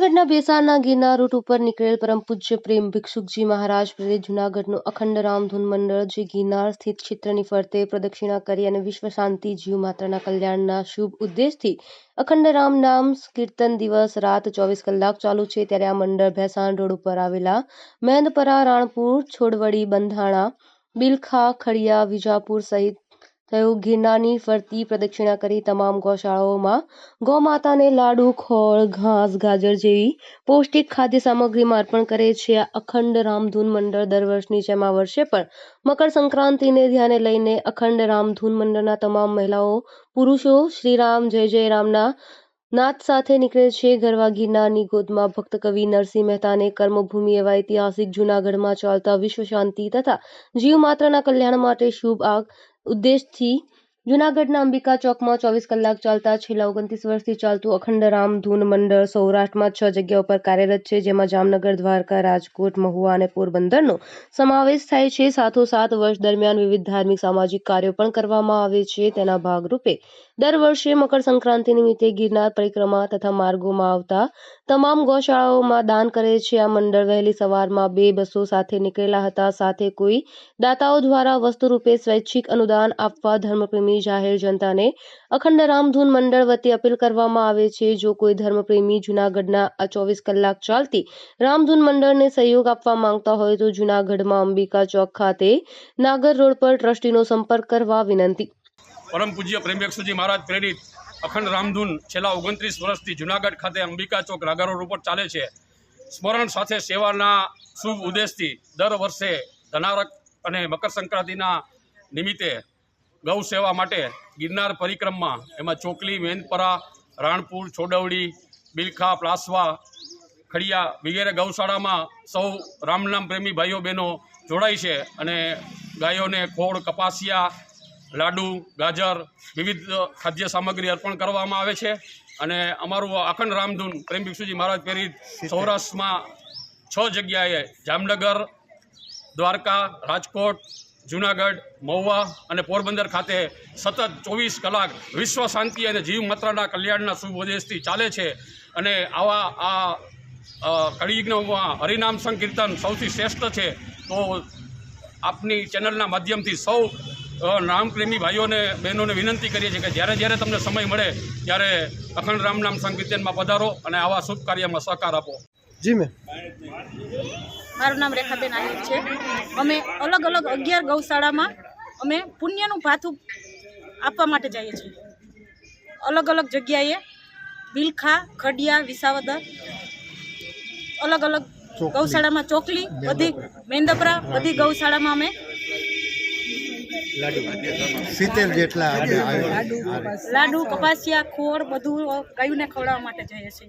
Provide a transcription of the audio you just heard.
જૂનાગઢના બેસારના ગિરનાર રૂટ ઉપર નીકળેલ પરમ પૂજ્ય પ્રેમ ભિક્ષુકજી મહારાજ પ્રેરિત જૂનાગઢનું અખંડ રામધૂન મંડળ જે ગિરનાર સ્થિત ક્ષેત્રની ફરતે પ્રદક્ષિણા કરી અને વિશ્વ શાંતિ, જીવ માત્રના કલ્યાણના શુભ ઉદ્દેશથી અખંડ રામ નામ કીર્તન દિવસ રાત ચોવીસ કલાક ચાલુ છે. ત્યારે આ મંડળ ભેસાણ રોડ ઉપર આવેલા મેંદપરા, રાણપુર, છોડવડી, બંધાણા, બિલખા, ખડિયા, વિજાપુર સહિત થયું. ગિરનારની ફરતી પ્રદક્ષિણા કરી તમામ ગૌશાળાઓમાં ગૌમાતાને લાડુ, ખોળ, ઘાસ, ગાજર જેવી પૌષ્ટિક ખાદ્ય સામગ્રીમાં અર્પણ કરે છે. અખંડ રામધૂન મંડળ દર વર્ષની જેમ આ વર્ષે પણ મકર સંક્રાંતિને ધ્યાને લઈને અખંડ રામધૂન મંડળના તમામ મહિલાઓ, પુરુષો શ્રીરામ જય જય રામના નાથ સાથે નીકળે છે. ગરવા ગિરનારની ગોદમાં ભક્ત કવિ નરસિંહ મહેતાને કર્મભૂમિ એવા ઐતિહાસિક જૂનાગઢમાં ચાલતા વિશ્વ શાંતિ તથા જીવ માત્રના કલ્યાણ માટે શુભ આ ઉદ્દેશથી જૂનાગઢના અંબિકા ચોકમાં ચોવીસ કલાક ચાલતા છેલ્લા ઓગણત્રીસ વર્ષથી ચાલતું અખંડ રામધૂન મંડળ સૌરાષ્ટ્રમાં છ જગ્યાઓ પર કાર્યરત છે, જેમાં જામનગર, દ્વારકા, રાજકોટ, મહુવા અને પોરબંદરનો સમાવેશ થાય છે. સાથોસાથ વર્ષ દરમિયાન વિવિધ ધાર્મિક સામાજિક કાર્યો પણ કરવામાં આવે છે. તેના ભાગરૂપે દર વર્ષે મકર સંક્રાંતિ નિમિત્તે ગિરનાર પરિક્રમા તથા માર્ગોમાં આવતા તમામ ગૌશાળાઓમાં દાન કરે છે. આ મંડળ વહેલી સવારમાં બે બસો સાથે નીકળેલા હતા. સાથે કોઈ દાતાઓ દ્વારા વસ્તુરૂપે સ્વૈચ્છિક અનુદાન આપવા ધર્મપ્રેમી જાહેર જનતાને અખંડ રામધૂન મંડળ વતી અપીલ કરવામાં આવે છે. જો કોઈ ધર્મપ્રેમી જૂનાગઢના આ ચોવીસ કલાક ચાલતી રામધૂન મંડળને સહયોગ આપવા માંગતા હોય તો જૂનાગઢમાં અંબિકા ચોક ખાતે નાગર રોડ પર ટ્રસ્ટીનો સંપર્ક કરવા વિનંતી. પરમ પૂજ્ય પ્રેમભેક્ષુજી મહારાજ પ્રેરિત અખંડ રામધૂન છેલ્લા ઓગણત્રીસ વર્ષથી જૂનાગઢ ખાતે અંબિકા ચોક નાગર રોડ ઉપર ચાલે છે. સ્મરણ સાથે સેવાના શુભ ઉદ્દેશથી દર વર્ષે ધનારક અને મકર સંક્રાંતિના નિમિત્તે ગૌ સેવા માટે ગિરનાર પરિક્રમા, એમાં ચોકલી, મેનપરા, રાણપુર, છોડવડી, બિલખા, પ્લાસવા, ખડિયા વગેરે ગૌશાળામાં સૌ રામનામ પ્રેમી ભાઈઓ બહેનો જોડાય છે અને ગાયોને ખોળ, કપાસિયા, લાડુ, ગાજર, વિવિધ ખાદ્ય સામગ્રી અર્પણ કરવામાં આવે છે. અને અમારું અખંડ રામધૂન પ્રેમ ભિક્ષુજી મહારાજ પ્રેરિત સૌરાષ્ટ્રમાં છ જગ્યાએ જામનગર, દ્વારકા, રાજકોટ જુનાગઢ, મહુવા અને પોરબંદર ખાતે સતત ચોવીસ કલાક વિશ્વ શાંતિ અને જીવ માત્રાના કલ્યાણના શુભ ઉદ્દેશથી ચાલે છે. અને આવા આ કળિયુગમાં હરિનામ સંકીર્તન સૌથી શ્રેષ્ઠ છે. તો આપની ચેનલના માધ્યમથી સૌ રામપ્રેમી ભાઈઓને, બહેનોને વિનંતી કરીએ છીએ કે જ્યારે જ્યારે તમને સમય મળે, ત્યારે અખંડ રામ નામ સંકીર્તનમાં પધારો અને આવા શુભ કાર્યમાં સહકાર આપો. જી મેમ. મારું નામ રેખાબેન આહિર છે. અમે અલગ અલગ અગિયાર ગૌશાળામાં અમે પુણ્યનું ભાથું આપવા માટે જઈએ છીએ. અલગ અલગ જગ્યાએ બિલખા ખડિયા વિસાવદર અલગ અલગ ગૌશાળામાં ચોકલી બધી મેંદપરા બધી ગૌશાળામાં અમે સિત્તેર જેટલા લાડુ કપાસિયા. ખોળ બધું ગાયોને ખવડાવવા માટે જઈએ છીએ.